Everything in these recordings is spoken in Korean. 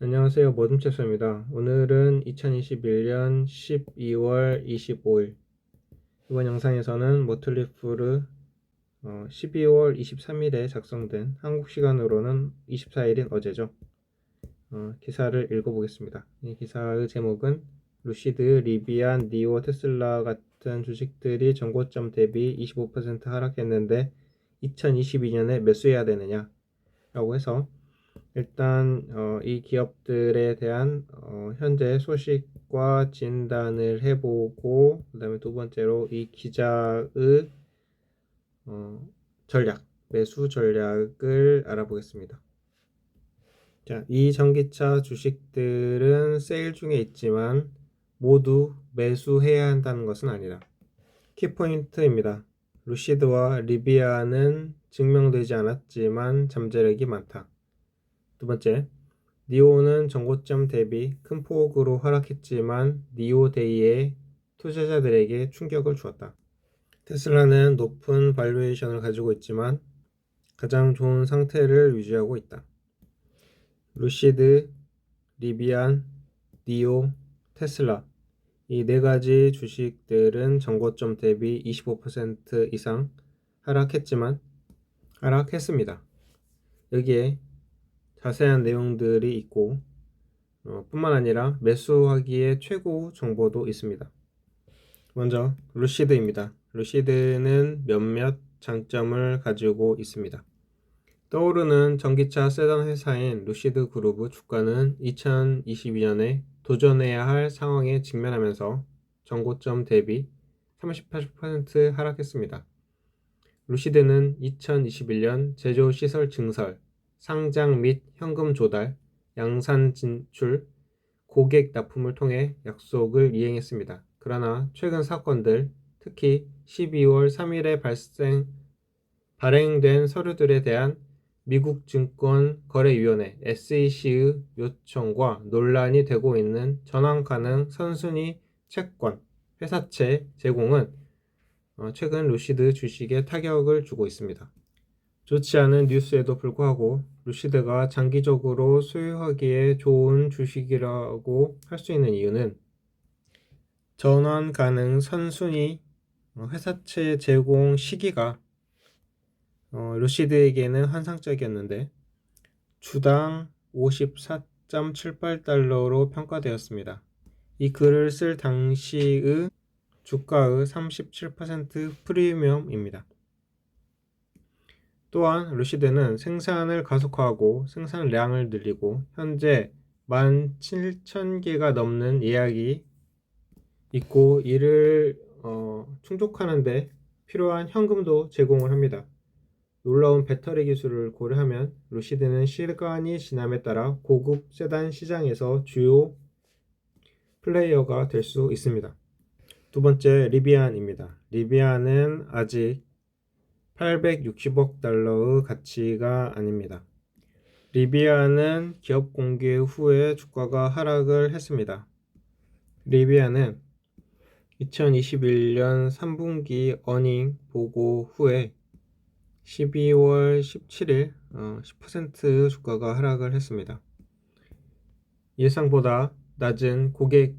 안녕하세요. 모둠체스입니다. 오늘은 2021년 12월 25일. 이번 영상에서는 모틀리프르 어, 12월 23일에 작성된 한국 시간으로는 24일인 어제죠. 어, 기사를 읽어보겠습니다. 이 기사의 제목은 루시드, 리비안, 니오, 테슬라 같은 주식들이 전고점 대비 25% 하락했는데 2022년에 매수해야 되느냐? 라고 해서 일단 어, 이 기업들에 대한 어, 현재 소식과 진단을 해보고 그다음에 두 번째로 이 기자의 어, 전략 매수 전략을 알아보겠습니다. 자, 이 전기차 주식들은 세일 중에 있지만 모두 매수해야 한다는 것은 아니다. 키포인트입니다. 루시드와 리비아는 증명되지 않았지만 잠재력이 많다. 두 번째, 니오는 전고점 대비 큰 폭으로 하락했지만 니오데이에 투자자들에게 충격을 주었다. 테슬라는 높은 발루에이션을 가지고 있지만 가장 좋은 상태를 유지하고 있다. 루시드, 리비안, 니오, 테슬라 이 네 가지 주식들은 전고점 대비 25% 이상 하락했지만 하락했습니다. 여기에 자세한 내용들이 있고 어, 뿐만 아니라 매수하기에 최고 정보도 있습니다. 먼저 루시드입니다. 루시드는 몇몇 장점을 가지고 있습니다. 떠오르는 전기차 세단 회사인 루시드 그룹의 주가는 2022년에 도전해야 할 상황에 직면하면서 전고점 대비 38% 하락했습니다. 루시드는 2021년 제조 시설 증설, 상장 및 현금 조달, 양산 진출, 고객 납품을 통해 약속을 이행했습니다. 그러나 최근 사건들, 특히 12월 3일에 발생 발행된 서류들에 대한 미국 증권 거래위원회 SEC의 요청과 논란이 되고 있는 전환 가능 선순위 채권 회사채 제공은 어, 최근 루시드 주식에 타격을 주고 있습니다. 좋지 않은 뉴스에도 불구하고 루시드가 장기적으로 소유하기에 좋은 주식이라고 할 수 있는 이유는 전환 가능 선순위 어, 회사채 제공 시기가 어, 루시드에게는 환상적이었는데 주당 54.78달러로 평가되었습니다. 이 글을 쓸 당시의 주가의 37% 프리미엄입니다. 또한 루시드는 생산을 가속화하고 생산량을 늘리고 현재 17,000개가 넘는 예약이 있고 이를 어, 충족하는데 필요한 현금도 제공을 합니다. 놀라운 배터리 기술을 고려하면 루시드는 시간이 지남에 따라 고급 세단 시장에서 주요 플레이어가 될 수 있습니다. 두 번째 리비안입니다. 리비안은 아직 860억 달러의 가치가 아닙니다. 리비아는 기업 공개 후에 주가가 하락을 했습니다. 리비아는 2021년 3분기 어닝 보고 후에 12월 17일 10% 주가가 하락을 했습니다. 예상보다 낮은 고객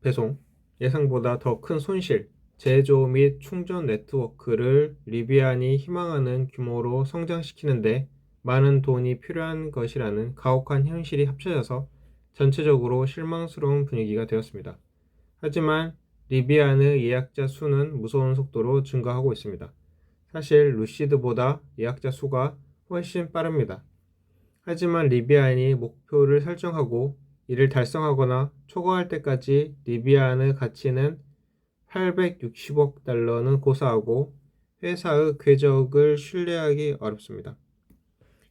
배송, 예상보다 더 큰 손실, 제조 및 충전 네트워크를 리비안이 희망하는 규모로 성장시키는데 많은 돈이 필요한 것이라는 가혹한 현실이 합쳐져서 전체적으로 실망스러운 분위기가 되었습니다. 하지만 리비안의 예약자 수는 무서운 속도로 증가하고 있습니다. 사실 루시드보다 예약자 수가 훨씬 빠릅니다. 하지만 리비안이 목표를 설정하고 이를 달성하거나 초과할 때까지 리비안의 가치는 860억 달러는 고사하고 회사의 궤적을 신뢰하기 어렵습니다.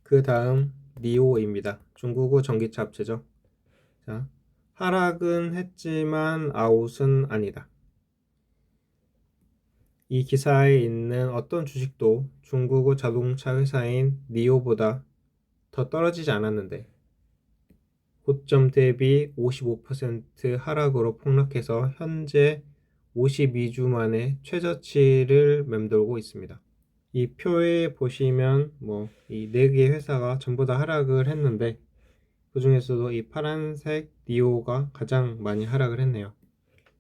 그 다음 니오입니다. 중국어 전기차 업체죠. 자, 하락은 했지만 아웃은 아니다. 이 기사에 있는 어떤 주식도 중국어 자동차 회사인 니오보다 더 떨어지지 않았는데 고점 대비 55% 하락으로 폭락해서 현재 52주 만에 최저치를 맴돌고 있습니다. 이 표에 보시면 뭐 이 네개 회사가 전부 다 하락을 했는데 그 중에서도 이 파란색 니오가 가장 많이 하락을 했네요.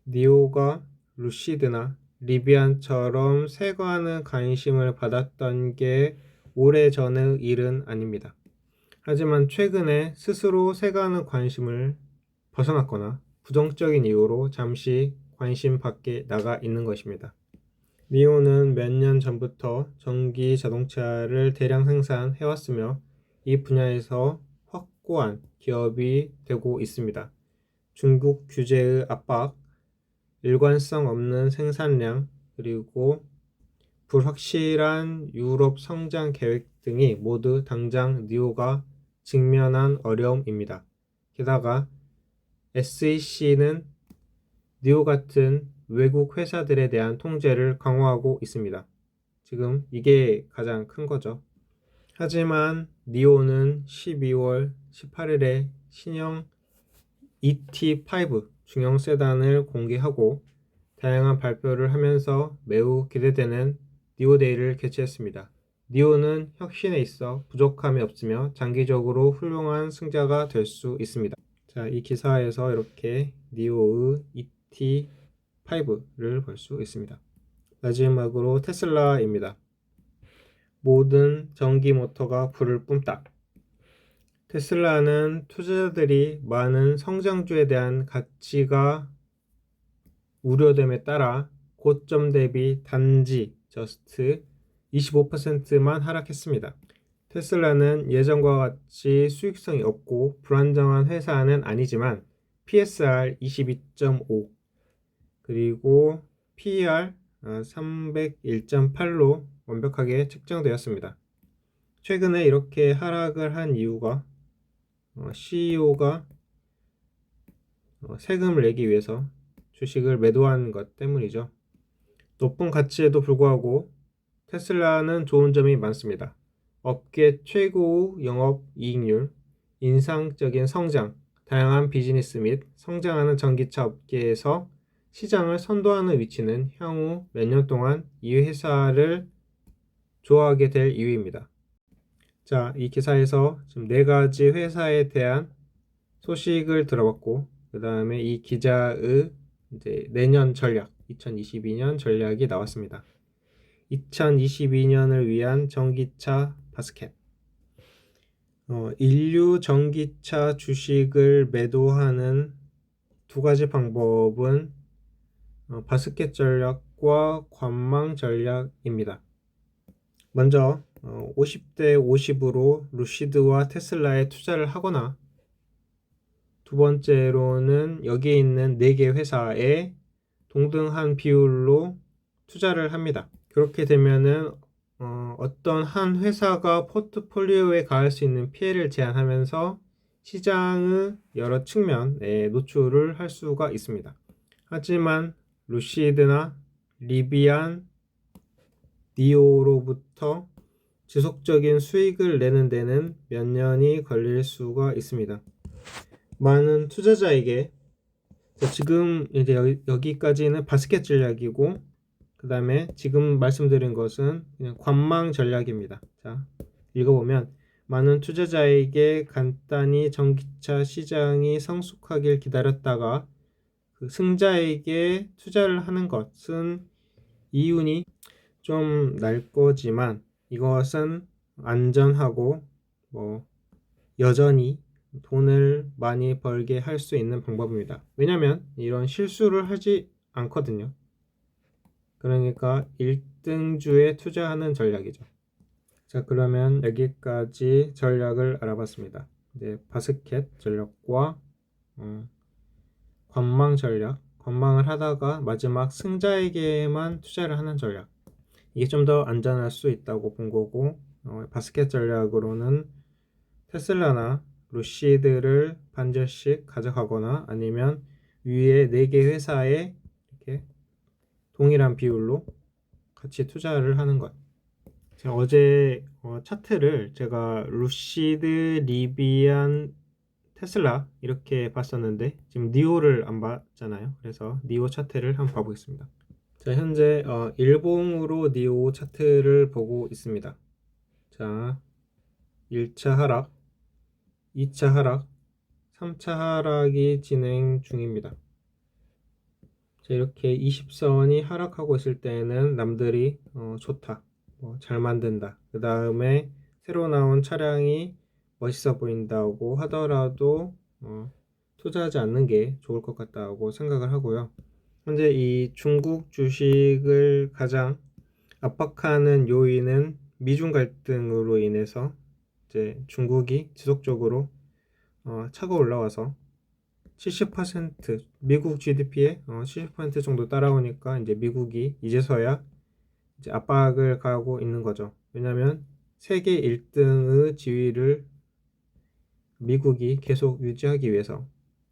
니오가 루시드나 리비안처럼 세관의 관심을 받았던 게 오래전의 일은 아닙니다. 하지만 최근에 스스로 세관의 관심을 벗어났거나 부정적인 이유로 잠시 관심 밖에 나가 있는 것입니다. 니오는 몇년 전부터 전기 자동차를 대량 생산해 왔으며 이 분야에서 확고한 기업이 되고 있습니다. 중국 규제의 압박, 일관성 없는 생산량, 그리고 불확실한 유럽 성장 계획 등이 모두 당장 니오가 직면한 어려움입니다. 게다가 SEC는 니오 같은 외국 회사들에 대한 통제를 강화하고 있습니다. 지금 이게 가장 큰 거죠. 하지만 니오는 12월 18일에 신형 ET5 중형 세단을 공개하고 다양한 발표를 하면서 매우 기대되는 니오데이를 개최했습니다. 니오는 혁신에 있어 부족함이 없으며 장기적으로 훌륭한 승자가 될 수 있습니다. 자, 이 기사에서 이렇게 니오의 ET5를 볼 수 있습니다. 마지막으로 테슬라입니다. 모든 전기 모터가 불을 뿜다. 테슬라는 투자자들이 많은 성장주에 대한 가치가 우려됨에 따라 고점 대비 단지 저스트 25%만 하락했습니다. 테슬라는 예전과 같이 수익성이 없고 불안정한 회사는 아니지만 PSR 22.5 그리고 PER 301.8로 완벽하게 측정되었습니다. 최근에 이렇게 하락을 한 이유가 CEO가 세금을 내기 위해서 주식을 매도한 것 때문이죠. 높은 가치에도 불구하고 테슬라는 좋은 점이 많습니다. 업계 최고 영업 이익률, 인상적인 성장, 다양한 비즈니스 및 성장하는 전기차 업계에서 시장을 선도하는 위치는 향후 몇 년 동안 이 회사를 좋아하게 될 이유입니다. 자, 이 기사에서 지금 네 가지 회사에 대한 소식을 들어봤고, 그 다음에 이 기자의 이제 내년 전략, 2022년 전략이 나왔습니다. 2022년을 위한 전기차 바스켓. 어, 인류 전기차 주식을 매도하는 두 가지 방법은 어, 바스켓 전략과 관망 전략입니다. 먼저 어, 50대 50으로 루시드와 테슬라에 투자를 하거나 두 번째로는 여기에 있는 4개 회사에 동등한 비율로 투자를 합니다. 그렇게 되면은 어, 어떤 한 회사가 포트폴리오에 가할 수 있는 피해를 제한하면서 시장의 여러 측면에 노출을 할 수가 있습니다. 하지만 루시드나 리비안, 니오로부터 지속적인 수익을 내는 데는 몇 년이 걸릴 수가 있습니다. 많은 투자자에게 지금 이제 여기, 까지는 바스켓 전략이고 그 다음에 지금 말씀드린 것은 관망 전략입니다. 자, 읽어보면 많은 투자자에게 간단히 전기차 시장이 성숙하길 기다렸다가 그 승자에게 투자를 하는 것은 이윤이 좀 날 거지만 이것은 안전하고 뭐 여전히 돈을 많이 벌게 할 수 있는 방법입니다. 왜냐면 이런 실수를 하지 않거든요. 그러니까 1등주에 투자하는 전략이죠. 자, 그러면 여기까지 전략을 알아봤습니다. 이제 바스켓 전략과 어, 관망 전략, 관망을 하다가 마지막 승자에게만 투자를 하는 전략. 이게 좀 더 안전할 수 있다고 본 거고, 어, 바스켓 전략으로는 테슬라나 루시드를 반절씩 가져가거나 아니면 위에 4개 회사에 이렇게 동일한 비율로 같이 투자를 하는 것. 제가 어제 어, 차트를 제가 루시드, 리비안, 테슬라 이렇게 봤었는데 지금 니오를 안 봤잖아요. 그래서 니오 차트를 한번 봐보겠습니다. 자 현재 어, 일봉으로 니오 차트를 보고 있습니다. 자 1차 하락, 2차 하락, 3차 하락이 진행 중입니다. 자, 이렇게 20선이 하락하고 있을 때는 남들이 어, 좋다, 뭐, 잘 만든다. 그 다음에 새로 나온 차량이 멋있어 보인다고 하더라도 어, 투자하지 않는 게 좋을 것 같다고 생각을 하고요. 현재 이 중국 주식을 가장 압박하는 요인은 미중 갈등으로 인해서 이제 중국이 지속적으로 어, 차가 올라와서 70% 미국 GDP의 어, 70% 정도 따라오니까 이제 미국이 이제서야 이제 압박을 가하고 있는 거죠. 왜냐하면 세계 1등의 지위를 미국이 계속 유지하기 위해서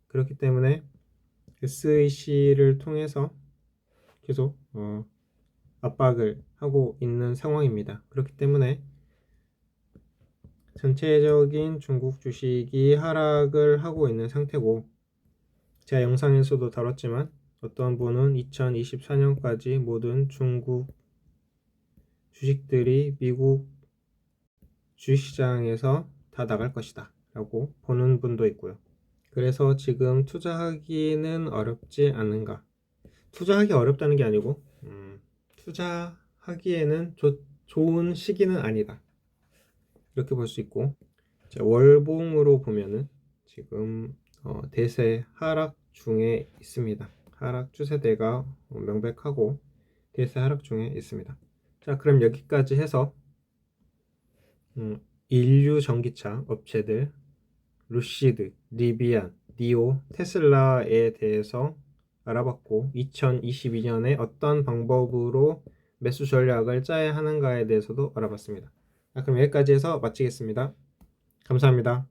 그렇기 때문에 SEC를 통해서 계속 어, 압박을 하고 있는 상황입니다. 그렇기 때문에 전체적인 중국 주식이 하락을 하고 있는 상태고 제가 영상에서도 다뤘지만 어떤 분은 2024년까지 모든 중국 주식들이 미국 주식시장에서 다 나갈 것이다 라고 보는 분도 있고요. 그래서 지금 투자하기는 어렵지 않은가? 투자하기 어렵다는 게 아니고 음, 투자하기에는 조- 좋은 시기는 아니다. 이렇게 볼 수 있고 자, 월봉으로 보면은 지금 어, 대세 하락 중에 있습니다. 하락 추세대가 어, 명백하고 대세 하락 중에 있습니다. 자, 그럼 여기까지 해서 음, 인류 전기차 업체들 루시드, 리비안, 니오, 테슬라에 대해서 알아봤고 2022년에 어떤 방법으로 매수 전략을 짜야 하는가에 대해서도 알아봤습니다. 자, 그럼 여기까지 해서 마치겠습니다. 감사합니다.